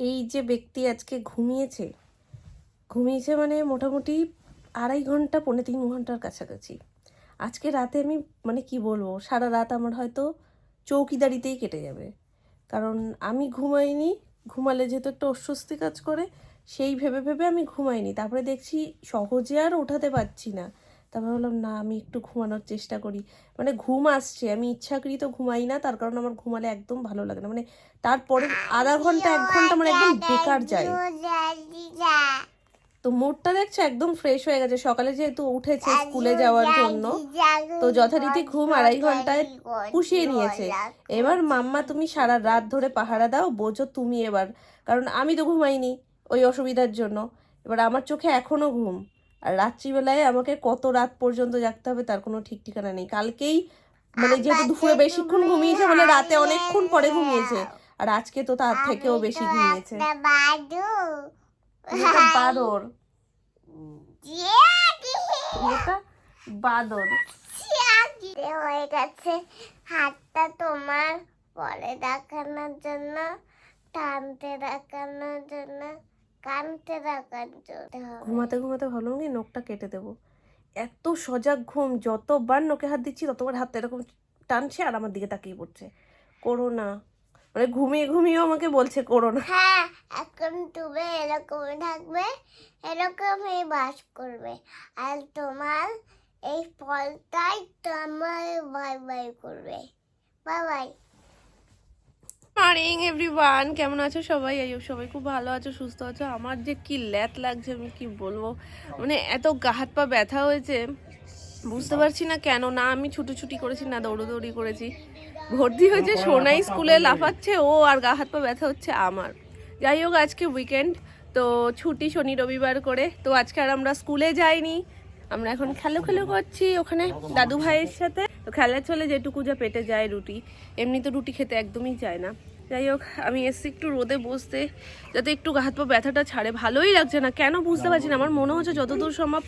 এই যে ব্যক্তি আজকে ঘুমিয়েছে ঘুমিয়েছে মানে মোটামুটি আড়াই ঘণ্টা, পৌনে তিন ঘণ্টার কাছাকাছি। আজকে রাতে আমি মানে কি বলব, সারা রাত আমার হয়তো চৌকিদারিতেই কেটে যাবে। কারণ আমি ঘুমাইনি, ঘুমালে যেহেতু একটা অস্বস্তি কাজ করে, সেই ভেবে ভেবে আমি ঘুমাইনি। তারপরে দেখছি সহজে আর ওঠাতে পারছি না। তারপরে বললাম না, আমি একটু ঘুমানোর চেষ্টা করি। মানে ঘুম আসছে, আমি ইচ্ছাকৃত ঘুমাই না, তার কারণ আমার ঘুমালে একদম ভালো লাগে না। মানে তারপরে আধা ঘণ্টা, এক ঘণ্টা আমার একদম বেকার যায়। তো মুডটা দেখছ, একদম ফ্রেশ হয়ে গেছে। সকালে যেহেতু উঠেছে স্কুলে যাওয়ার জন্য, তো যথারীতি ঘুম আড়াই ঘন্টায় পুষিয়ে নিয়েছে। এবার, মাম্মা, তুমি সারা রাত ধরে পাহারা দাও, বোঝো তুমি এবার। কারণ আমি তো ঘুমাইনি ওই অসুবিধার জন্য। এবার আমার চোখে এখনও ঘুম। আর রাত্রিবেলায় আমাকে কত রাত পর্যন্ত জাগতে হবে তার কোনো ঠিক ঠিকানা নেই। কালকেই মানে যেহেতু দুপুরে বেশিক্ষণ ঘুমিয়েছে মানে রাতে অনেকক্ষণ পরে ঘুমিয়েছে। আর আজকে তো তার থেকেও বেশি ঘুমিয়েছে। বাদর। এটা বাদর। হয়ে গেছে। হাতটা তোমার পরে দেখানোর জন্য টানতে দেখানোর জন্য। কানতে দেখানোর ঘুমাতে ঘুমাতে ভাবলাম কি নখটা কেটে দেবো। এত সজাগ ঘুম যতবার নখে হাত দিচ্ছি ততবার হাতটা এরকম টানছে আর আমার দিকে তাকিয়ে পড়ছে। করো না। মানে ঘুমিয়ে ঘুমিয়েও আমাকে বলছে করো না। হ্যাঁ এখন তুমি এরকম থাকবে এরকমই বাস করবে। আর তোমার এই ফলটাই তোমার বাই বাই করবে। Bye bye. মর্নিং এভরিওয়ান কেমন আছো সবাই? সবাই খুব ভালো আছো, সুস্থ আছো। আমার যে কি ল্যাত লাগছে, আমি কি বলব? মানে এত গা হাত পা ব্যথা হয়েছে, বুঝতে পারছি না কেন। না, আমি ছুটোছুটি করেছি, না দৌড়োদৌড়ি করেছি। ভর্তি হয়েছে, সোনাই স্কুলে লাফাচ্ছে, ও আর গা হাত পা ব্যথা হচ্ছে আমার। যাই হোক, আজকে উইকেন্ড তো ছুটি শনি রবিবার করে। তো আজকে আর আমরা স্কুলে যাইনি। আমরা এখন খেলো খেলো করছি ওখানে দাদু ভাইয়ের সাথে। তো খেলার চলে যেটুকু যা পেটে যায় রুটি, এমনি তো রুটি খেতে একদমই চায় না। যাই হোক, আমি এসছি একটু রোদে বসতে, যাতে একটু হাত পা ব্যথাটা ছাড়ে। ভালোই লাগছে না, কেন বুঝতে পারছি না, আমার মনে হচ্ছে যতদূর সম্ভব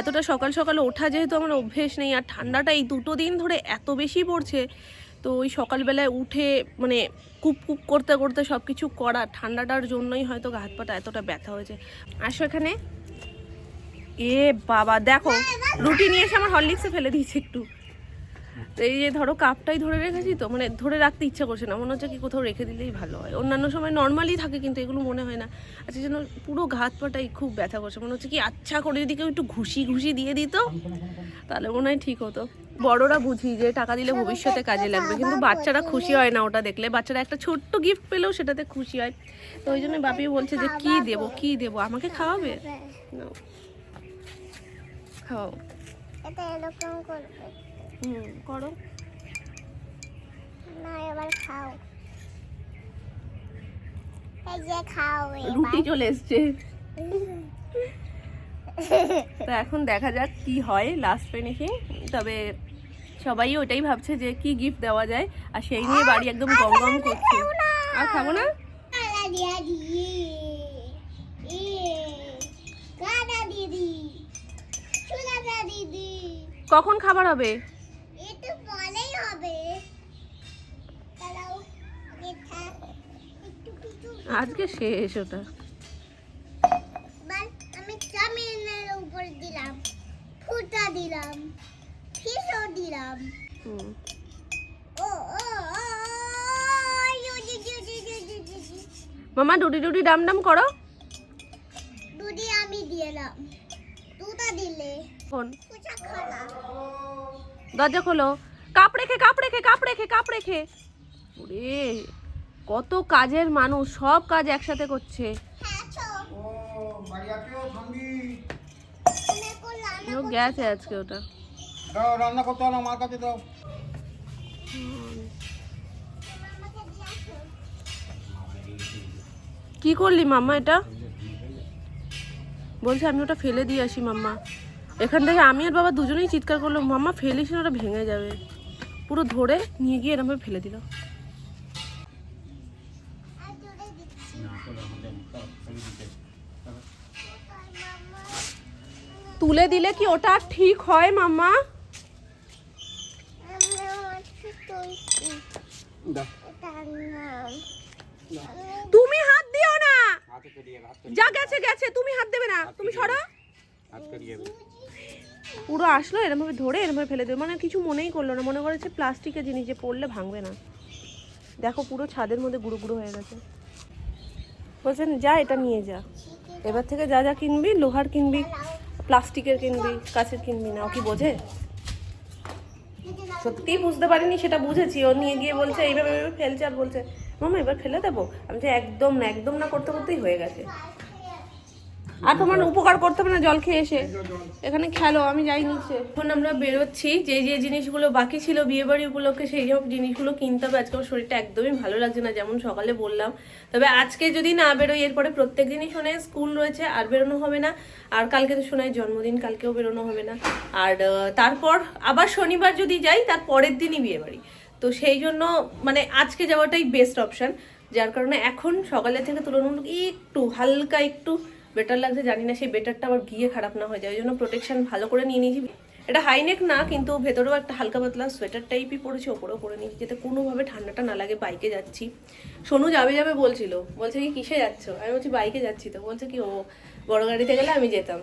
এতটা সকাল সকাল ওঠা যেহেতু আমার অভ্যেস নেই, আর ঠান্ডাটা এই দুটো দিন ধরে এত বেশি পড়ছে, তো ওই সকালবেলায় উঠে মানে কুপ কুপ করতে করতে সব কিছু করা, ঠান্ডাটার জন্যই হয়তো হাত পাটা এতটা ব্যথা হয়েছে। আসো এখানে। এ বাবা, দেখো, রুটি নিয়ে এসে আমার হরলিক্সে ফেলে দিয়েছে একটু। তো এই যে ধরো কাপটাই ধরে রেখেছি তো মানে ধরে রাখতে ইচ্ছা করছে না। মনে হচ্ছে কি কোথাও রেখে দিলেই ভালো হয়। অন্যান্য সময় নর্মালি থাকে কিন্তু এগুলো মনে হয় না। আচ্ছা যেন পুরো ঘাত পাটাই খুব ব্যথা করছে। মনে হচ্ছে কি আচ্ছা করে যদি কেউ একটু ঘুষি ঘুষি দিয়ে দিত তাহলে মনে হয় ঠিক হতো। বড়রা বুঝি যে টাকা দিলে ভবিষ্যতে কাজে লাগবে কিন্তু বাচ্চারা খুশি হয় না ওটা দেখলে। বাচ্চারা একটা ছোট্ট গিফট পেলেও সেটাতে খুশি হয়। তো ওই জন্য বাপি বলছে যে কি দেবো কি দেবো? আমাকে খাওয়াবে। খাও এটা এরকম করবে। হুম করো। না এবার খাও। এই যে খাও রুটি চলে এসছে। তো এখন দেখা যাক কি হয় লাস্ট ফিনিশিং তবে সবাই ওটাই ভাবছে যে কি গিফট দেওয়া যায়। আর সেই নিয়ে বাড়ি একদম গম গম করছে। আর খাব না? কখন খাবার হবে এটা বলেই হবে দাঁড়াও এটা একটু কিছু আজকে শেষ ওটা আমি চামিনের উপর দিলাম ফুটা দিলাম ফিসও দিলাম। ও ও। মামা ডুডি ডুডি ডাম ডাম করো দুধি আমি দিলাম দুটা দিলে খালা দরজা খোলো কাপ রেখে কাপ রেখে কাপ রেখে কাপ রেখে ওরে কত কাজের মানুষ সব কাজ একসাথে করছে। হ্যাঁ গেছে আজকে ওটা। দাও রান্না করতে হবে কাছে দাও। কি করলি মাম্মা এটা? বলছে আমি ওটা ফেলে দিয়ে আসি মাম্মা। এখান থেকে আমি আর বাবা দুজনেই চিৎকার করল মাম্মা ফেলিস না ওটা ভেঙে যাবে। পুরো ধরে নিয়ে গিয়ে এরকমভাবে ফেলে দিল। তুলে দিলে কি ওটা ঠিক হয় মাম্মা? নাম তুমি হাত দিও না। যা গেছে গেছে তুমি হাত দেবে না। তুমি সরো। পুরো আসলো এরকম ভাবে ধরে এরকম ভাবে ফেলে দেবে। মানে কিছু মনেই করল না মনে করেছে প্লাস্টিকের জিনিস যে পড়লে ভাঙবে না। দেখো পুরো ছাদের মধ্যে গুঁড়ো গুঁড়ো হয়ে গেছে। বলছেন যা এটা নিয়ে যা। এবার থেকে যা যা কিনবি লোহার কিনবি প্লাস্টিকের কিনবি কাছের কিনবি না, ও কি বোঝে? সত্যিই বুঝতে পারিনি সেটা বুঝেছি। ও নিয়ে গিয়ে বলছে এইভাবে ফেলছে আর বলছে, মামা, এবার ফেলে দেবো? আমি যে একদম না একদম না করতে করতেই হয়ে গেছে। আর তোমার উপকার করতে হবে না, জল খেয়ে এসে। এখানে খেলো, আমি যাই নিচে। এখন আমরা বেরোচ্ছি, যে যে জিনিসগুলো বাকি ছিল বিয়ে বাড়ি উপলক্ষে সেই সব জিনিসগুলো কিনতে হবে। আজকে আমার শরীরটা একদমই ভালো লাগছে না, যেমন সকালে বললাম। তবে আজকে যদি না বেরোই, এরপরে প্রত্যেক দিনই শোনায় স্কুল রয়েছে, আর বেরোনো হবে না। আর কালকে তো শোনায় জন্মদিন, কালকেও বেরোনো হবে না। আর তারপর আবার শনিবার যদি যাই, তার পরের দিনই বিয়ে বাড়ি তো সেই জন্য মানে আজকে যাওয়াটাই বেস্ট অপশান যার কারণে এখন সকালে থেকে তুলনামূলক একটু, হালকা একটু বেটার লাগছে, জানি না, সেই বেটারটা আবার গিয়ে খারাপ না হয়ে যায়, ওই জন্য প্রোটেকশন ভালো করে নিয়ে নিয়েছি। এটা হাইনেক না, কিন্তু ভেতরেও একটা হালকা পাতলা সোয়েটার টাইপই পড়েছি ওপরেও পরে নিয়েছি, যাতে কোনোভাবে ঠান্ডাটা না লাগে বাইকে যাচ্ছি। সোনু যাবে যাবে বলছিল, বলছে কি, কিসে যাচ্ছ? আমি বলছি বাইকে যাচ্ছি তো, বলছে কি, ও বড় গাড়িতে গেলে আমি যেতাম।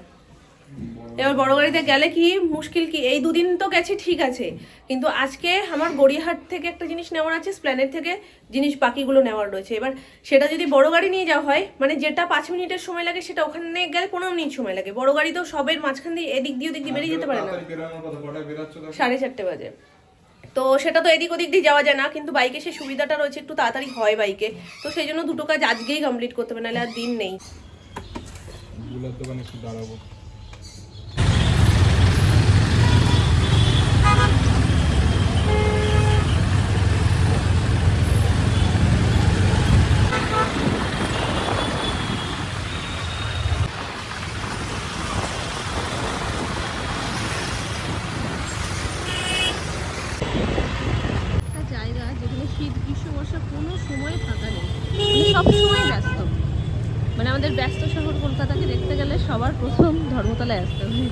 এবার বড় গাড়িতে গেলে কি মুশকিল কি? এই দুদিন তো গেছি ঠিক আছে। কিন্তু আজকে আমার গড়িয়াহাট থেকে একটা জিনিস নেওয়ার আছে স্প্ল্যানেট থেকে জিনিস বাকিগুলো নেওয়ার রয়েছে। এবার সেটা যদি বড় গাড়ি নিয়ে যাওয়া হয় মানে যেটা পাঁচ মিনিটের সময় লাগে সেটা ওখানে গেলে পনেরো মিনিট সময় লাগে। বড় গাড়ি তো সবের মাঝখান দিয়ে এদিক দিয়ে ওদিক দিয়ে বেরিয়ে যেতে পারে না। সাড়ে চারটে বাজে। তো সেটা তো এদিক ওদিক দিয়ে যাওয়া যায় না কিন্তু বাইকে সে সুবিধাটা রয়েছে একটু তাড়াতাড়ি হয় বাইকে। তো সেই জন্য দুটো কাজ আজকেই কমপ্লিট করতে হবে নাহলে আর দিন নেই। দোকানে একটু দাঁড়াবো একটা জায়গা যেখানে শীত, গ্রীষ্ম, বর্ষা কোনো সময় ফাঁকা নেই। মানে সব সময় ব্যস্ত। মানে আমাদের ব্যস্ত শহর কলকাতাকে দেখতে গেলে সবার প্রথম ধর্মতলায় আসতে হবে।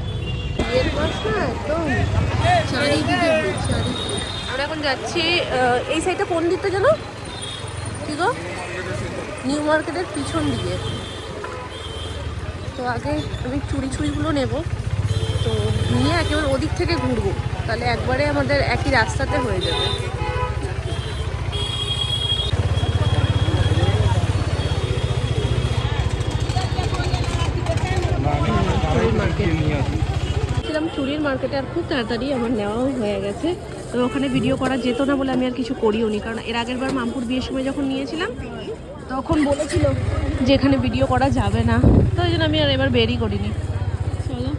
আমরা এখন যাচ্ছি এই সাইডটা কোন দিকটা জানো কি গো? নিউ মার্কেটের পিছন দিকে। তো আগে আমি চুড়ি ছুড়িগুলো নেব। তো নিয়ে একেবারে ওদিক থেকে ঘুরবো। তাহলে একবারে আমাদের একই রাস্তাতে হয়ে যাবে। মার্কেটে আর খুব তাড়াতাড়ি আমার নেওয়াও হয়ে গেছে। তো ওখানে ভিডিও করা যেত না বলে আমি আর কিছু করিও নি। কারণ এর আগের বার মামপুর বিয়ের সময় যখন নিয়েছিলাম, তখন বলেছিল যে এখানে ভিডিও করা যাবে না। তো জন্য আমি আর এবার বেরই করিনি। চলো।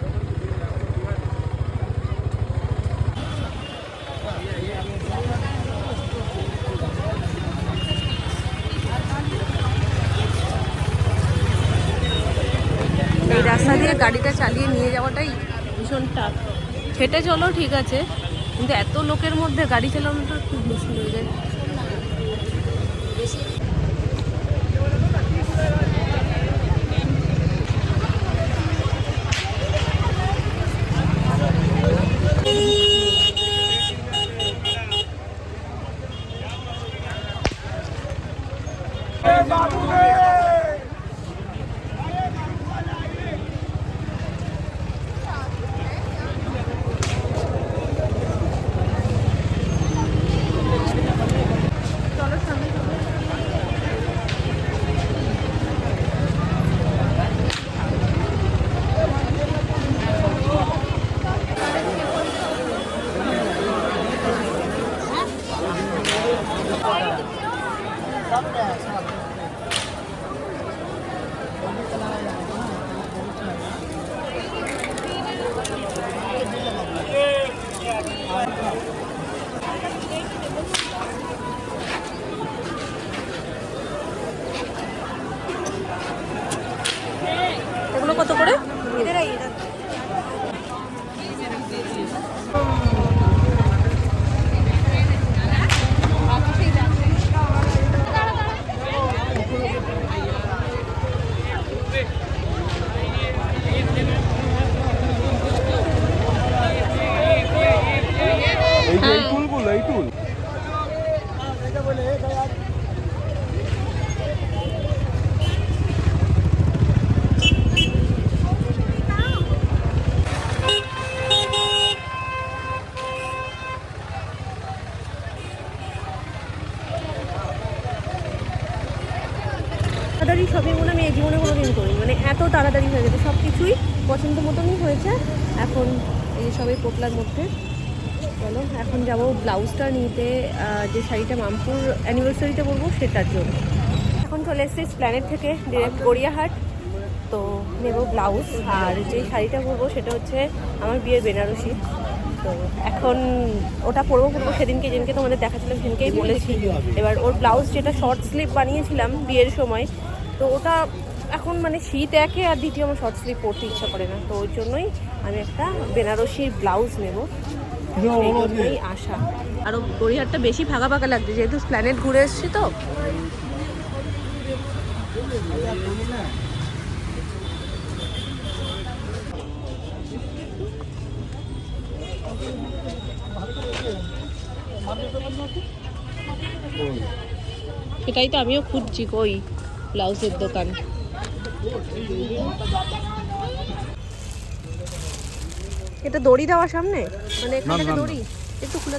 এই রাস্তা দিয়ে গাড়িটা চালিয়ে নিয়ে যাওয়াটাই ভীষণ টাফ হেঁটে চলো ঠিক আছে। কিন্তু এত লোকের মধ্যে গাড়ি চালানোটা খুব মুশকিল হয়ে যায়। इथून তাড়াতাড়ি শপিং মনে আমি এই জীবনে কোনো করি মানে এত তাড়াতাড়ি হয়ে গেছে সব কিছুই পছন্দ মতনই হয়েছে। এখন এই সবই পোটলার মধ্যে এখন যাব ব্লাউজটা নিতে যে শাড়িটা মামপুর অ্যানিভার্সারিতে পরবো সেটার জন্য। এখন চলে এসেছি প্ল্যানেট থেকে ডিরেক্ট গড়িয়াহাট। তো নেব ব্লাউজ, আর যে শাড়িটা পরবো সেটা হচ্ছে আমার বিয়ের বেনারসি। তো এখন ওটা পরবো পরবো সেদিনকে, যেদিনকে তোমাদের দেখাচ্ছিলাম, সেদিনকেই বলেছি। এবার ওর ব্লাউজ যেটা শর্ট স্লিপ বানিয়েছিলাম বিয়ের সময়, তো ওটা এখন মানে শীত একে আর দ্বিতীয় আমার শর্ট স্লিপ পরতে ইচ্ছা করে না। তো ওই জন্যই আমি একটা বেনারসির ব্লাউজ নেব। জন্যই আশা। আরও গড়িয়ারটা বেশি ফাঁকা ফাঁকা লাগছে যেহেতু প্ল্যানেট ঘুরে এসেছি তো। সেটাই তো আমিও খুঁজছি কই ব্লাউজের দোকান। এটা দড়ি দেওয়া সামনে? মানে এখান থেকে দড়ি? একটু খুলে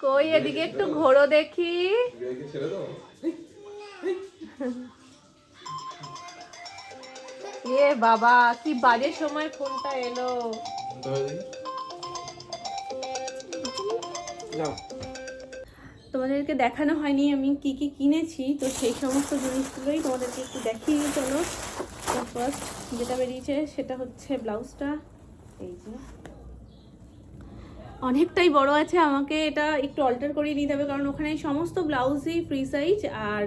কই এদিকে একটু ঘোরো দেখি। এ বাবা কি বাজে সময় ফোনটা এলো। তোমাদেরকে দেখানো হয়নি আমি কি কি কিনেছি তো সেই সমস্ত জিনিসগুলোই তোমাদেরকে একটু দেখিয়ে চলো। ফার্স্ট যেটা বেরিয়েছে সেটা হচ্ছে ব্লাউজটা। এই যে। অনেকটাই বড় আছে, আমাকে এটা একটু অল্টার করিয়ে নিতে হবে, কারণ ওখানে সমস্ত ব্লাউজই ফ্রি সাইজ আর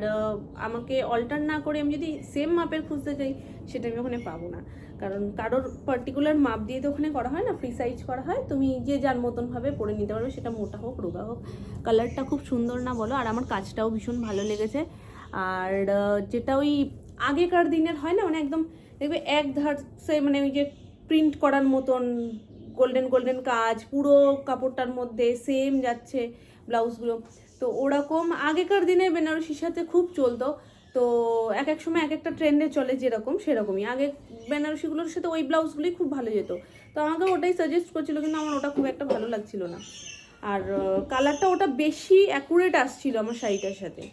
আমাকে অল্টার না করে আমি যদি সেম মাপের খুঁজতে চাই সেটা আমি ওখানে পাবো না। কারণ কারোর পার্টিকুলার মাপ দিয়ে তো ওখানে করা হয় না ফ্রি সাইজ করা হয়, তুমি যে যার মতনভাবে পরে নিতে পারবে, সেটা মোটা হোক, রোগা হোক কালারটা খুব সুন্দর না বলো, আর আমার কাজটাও ভীষণ ভালো লেগেছে। আর যেটা ওই আগেকার দিনের হয় না মানে একদম দেখবে এক ধার সে মানে ওই যে প্রিন্ট করার মতন গোল্ডেন গোল্ডেন কাজ, পুরো কাপড়টার মধ্যে সেম যাচ্ছে ব্লাউজগুলো। তো ওরকম আগেকার দিনে বেনারসির সাথে খুব চলতো। তো এক এক সময় এক একটা ট্রেন্ডে চলে যেরকম সেরকমই। আগে বেনারসিগুলোর সাথে ওই ব্লাউজগুলোই খুব ভালো যেত। তো আমাকে ওটাই সাজেস্ট করছিল কিন্তু আমার ওটা খুব একটা ভালো লাগছিল না। আর কালারটা ওটা বেশি অ্যাকুরেট আসছিল আমার শাড়িটার সাথে।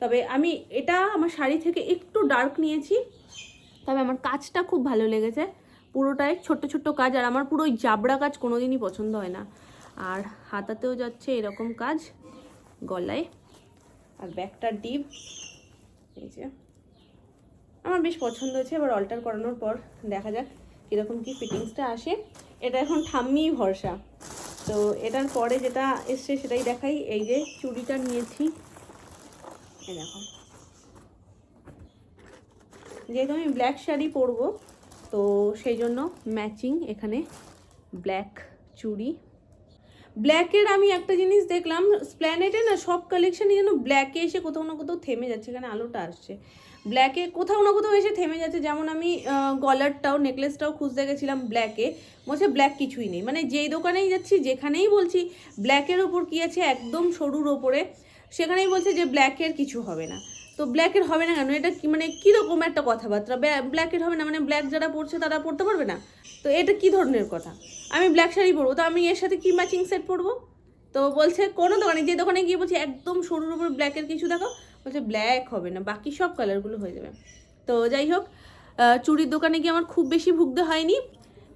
তবে আমি এটা আমার শাড়ি থেকে একটু ডার্ক নিয়েছি। তবে আমার কাজটা খুব ভালো লেগেছে। পুরোটাই ছোট্ট ছোট্ট কাজ, আর আমার পুরো জাবড়া কাজ কোনোদিনই পছন্দ হয় না। আর হাতাতেও যাচ্ছে এরকম কাজ, গলায়। আর ব্যাগটার ডিপ, এই যে। আমার বেশ পছন্দ হয়েছে, এবার অল্টার করানোর পর দেখা যাক কীরকম কি ফিটিংসটা আসে। এটা এখন ঠাম্মিই ভরসা। তো এটার পরে যেটা এসছে সেটাই দেখাই। এই যে চুড়িটা নিয়েছি। এই দেখো। যেহেতু আমি ব্ল্যাক শাড়ি পরবো, তো সেই জন্য ম্যাচিং এখানে ব্ল্যাক চুড়ি। ব্ল্যাকের আমি একটা জিনিস দেখলাম স্প্ল্যানেটে না সব কালেকশনই যেন ব্ল্যাকে এসে কোথাও না কোথাও থেমে যাচ্ছে, এখানে আলোটা আসছে। ব্ল্যাকে কোথাও না কোথাও এসে থেমে যাচ্ছে, যেমন আমি গলারটাও নেকলেসটাও খুঁজতে গেছিলাম ব্ল্যাকে বলছে ব্ল্যাক কিছুই নেই মানে যেই দোকানেই যাচ্ছি, যেখানেই বলছি ব্ল্যাকের ওপর কী আছে, একদম সরুর ওপরে, সেখানেই বলছে যে ব্ল্যাকের কিছু হবে না। তো ব্ল্যাকের হবে না কেন? এটা কি মানে কীরকম একটা কথাবার্তা? ব্ল্যাকের হবে না মানে ব্ল্যাক যারা পড়ছে তারা পড়তে পারবে না? তো এটা কি ধরনের কথা? আমি ব্ল্যাক শাড়ি পরবো, তো আমি এর সাথে কি ম্যাচিং সেট পরবো? তো বলছে কোনো দোকানে, যে দোকানে গিয়ে বলছে একদম সরুর উপর ব্ল্যাকের কিছু দেখো, বলছে ব্ল্যাক হবে না, বাকি সব কালারগুলো হয়ে যাবে। তো যাই হোক চুড়ির দোকানে গিয়ে আমার খুব বেশি ভুগতে হয়নি।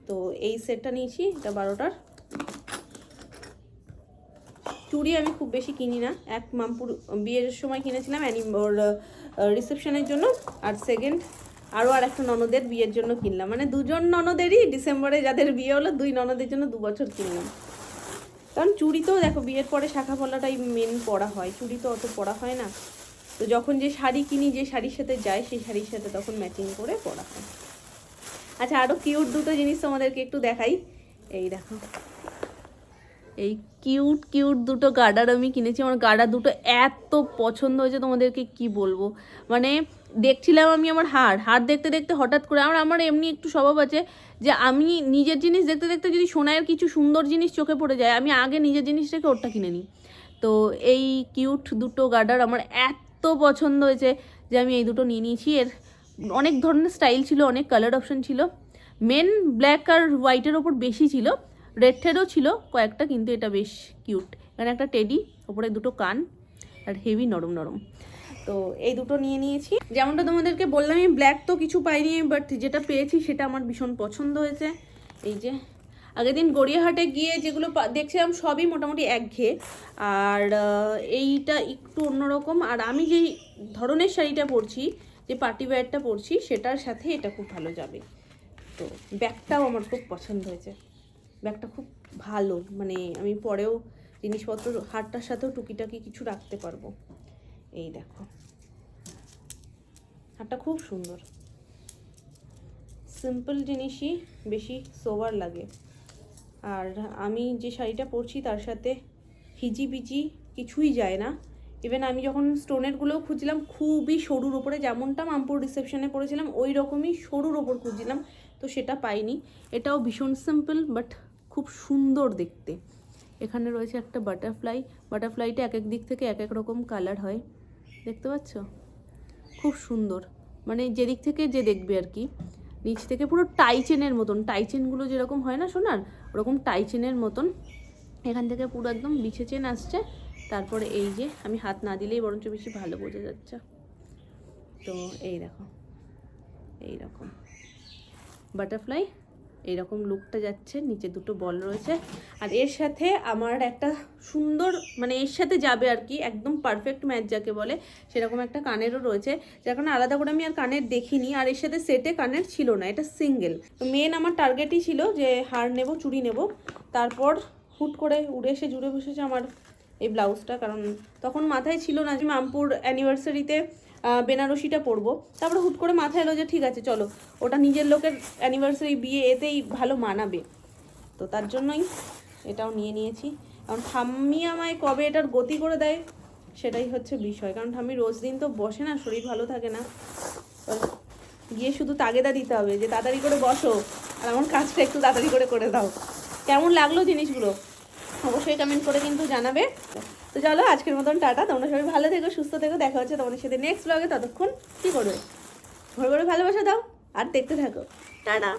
তো এই সেটটা নিয়েছি, এটা বারোটার। চুড়ি আমি খুব বেশি কিনি না। এক মামপুর বিয়ের সময় কিনেছিলাম, অ্যানি ওর রিসেপশনের জন্য। আর সেকেন্ড আরও আর একটা ননদের বিয়ের জন্য কিনলাম। মানে দুজন ননদেরই ডিসেম্বরে যাদের বিয়ে হলো, দুই ননদের জন্য দু বছর কিনলাম। কারণ চুড়ি তো দেখো, বিয়ের পরে শাখা পলাটাই মেন পরা হয়। চুড়ি তো অত পরা হয় না। তো যখন যে শাড়ি কিনি, যে শাড়ির সাথে যায় সেই শাড়ির সাথে তখন ম্যাচিং করে পরা হয়। আচ্ছা আরও কিউট দুটো জিনিস তোমাদেরকে একটু দেখাই। এই দেখো। এই কিউট কিউট দুটো গার্ডার আমি কিনেছি। আমার গার্ডার দুটো এত পছন্দ হয়েছে তোমাদেরকে কি বলব? মানে দেখছিলাম আমি আমার হার। হার দেখতে দেখতে হঠাৎ করে আমার আমার এমনি একটু স্বভাব আছে যে আমি নিজের জিনিস দেখতে দেখতে যদি সোনার কিছু সুন্দর জিনিস চোখে পড়ে যায়, আমি আগে নিজের জিনিসটাকে ওরটা কিনে নিই। তো এই কিউট দুটো গার্ডার আমার এত পছন্দ হয়েছে যে আমি এই দুটো নিয়ে নিয়েছি। এর অনেক ধরনের স্টাইল ছিল, অনেক কালার অপশন ছিল। মেন ব্ল্যাক আর হোয়াইটের ওপর বেশি ছিল। রেড টেডও ছিল, কয়েকটা কিন্তু এটা বেশ কিউট এখানে একটা টেডি ওপরে দুটো কান আর হেভি নরম নরম। তো এই দুটো নিয়ে নিয়েছি। যেমনটা তোমাদেরকে বললাম, আমি ব্ল্যাক তো কিছু পাইনি বাট যেটা পেয়েছি সেটা আমার ভীষণ পছন্দ হয়েছে। এই যে, আগের দিন গড়িয়াহাটে গিয়ে যেগুলো দেখছিলাম সবই মোটামুটি একঘেয়ে। আর এইটা একটু অন্যরকম। আর আমি যেই ধরনের শাড়িটা পরছি, যে পার্টি ওয়্যারটা পরছি, সেটার সাথে এটা খুব ভালো যাবে। তো ব্যাগটাও আমার খুব পছন্দ হয়েছে। ব্যাগটা খুব ভালো। মানে আমি পরেও জিনিসপত্র, হারটার সাথেও টুকিটাকি কিছু রাখতে পারব। এই দেখো। হারটা খুব সুন্দর। সিম্পল জিনিসই বেশি সোবার লাগে। আর আমি যে শাড়িটা পরছি তার সাথে হিজিবিজি কিছুই যায় না। ইভেন আমি যখন স্টোনেরগুলোও খুঁজছিলাম, খুবই সরুর ওপরে যেমনটা মামপুর রিসেপশনে পরেছিলাম, ওই রকমই সরুর ওপর খুঁজছিলাম, তো সেটা পাইনি। এটাও ভীষণ সিম্পল বাট খুব সুন্দর দেখতে। এখানে রয়েছে একটা বাটারফ্লাই বাটারফ্লাইটা এক এক দিক থেকে এক এক রকম কালার হয়। দেখতে পাচ্ছ? খুব সুন্দর। মানে যেদিক থেকে যে দেখবে আর কি। নিচ থেকে পুরো টাই চেনের মতন। টাই চেনগুলো যেরকম হয় না সোনার, ওরকম টাই চেনের মতন। এখান থেকে পুরো একদম বিছে চেন আসছে। তারপরে এই যে, আমি হাত না দিলেই বরঞ্চ বেশি ভালো বোঝা যাচ্ছে। তো এই দেখো। এই রকম। বাটারফ্লাই এইরকম লুকটা যাচ্ছে, নিচে দুটো বল রয়েছে। আর এর সাথে আমার একটা সুন্দর মানে এর সাথে যাবে আর কি, একদম পারফেক্ট ম্যাচ যাকে বলে, সেরকম একটা কানেরও রয়েছে। যার কারণে আলাদা করে আমি আর কানের দেখিনি, আর এর সাথে সেটে কানের ছিল না, এটা সিঙ্গেল তো মেন আমার টার্গেটই ছিল যে হার নেব চুড়ি নেব। তারপর হুট করে উড়ে এসে জুড়ে বসেছে আমার এই ব্লাউজটা কারণ তখন মাথায় ছিল না যে মামপুর অ্যানিভার্সারিতে বেনারসিটা পরবো। তারপরে হুট করে মাথায় এলো যে ঠিক আছে, চলো। ওটা নিজের লোকের অ্যানিভার্সারি বিয়ে এতেই ভালো মানাবে। তো তার জন্যই এটাও নিয়ে নিয়েছি। কারণ ঠাম্মি আমায় কবে এটার গতি করে দেয়, সেটাই হচ্ছে বিষয়। কারণ ঠাম্মি রোজ দিন তো বসে না, শরীর ভালো থাকে না। গিয়ে শুধু তাগেদা দিতে হবে যে, তাড়াতাড়ি করে বসো। আর আমার কাজটা একটু তাড়াতাড়ি করে করে দাও। কেমন লাগল জিনিসগুলো? অবশ্যই কমেন্ট করে কিন্তু জানাবে। তো চলো, আজকের মতন টাটা। তোমরা সবাই ভালো থেকো, সুস্থ থেকো। দেখা হচ্ছে তোমাদের সাথে নেক্সট ব্লগে ততক্ষণ কী করবে? ভোর ঘরে ভালোবাসা দাও আর দেখতে থাকো। টাটা।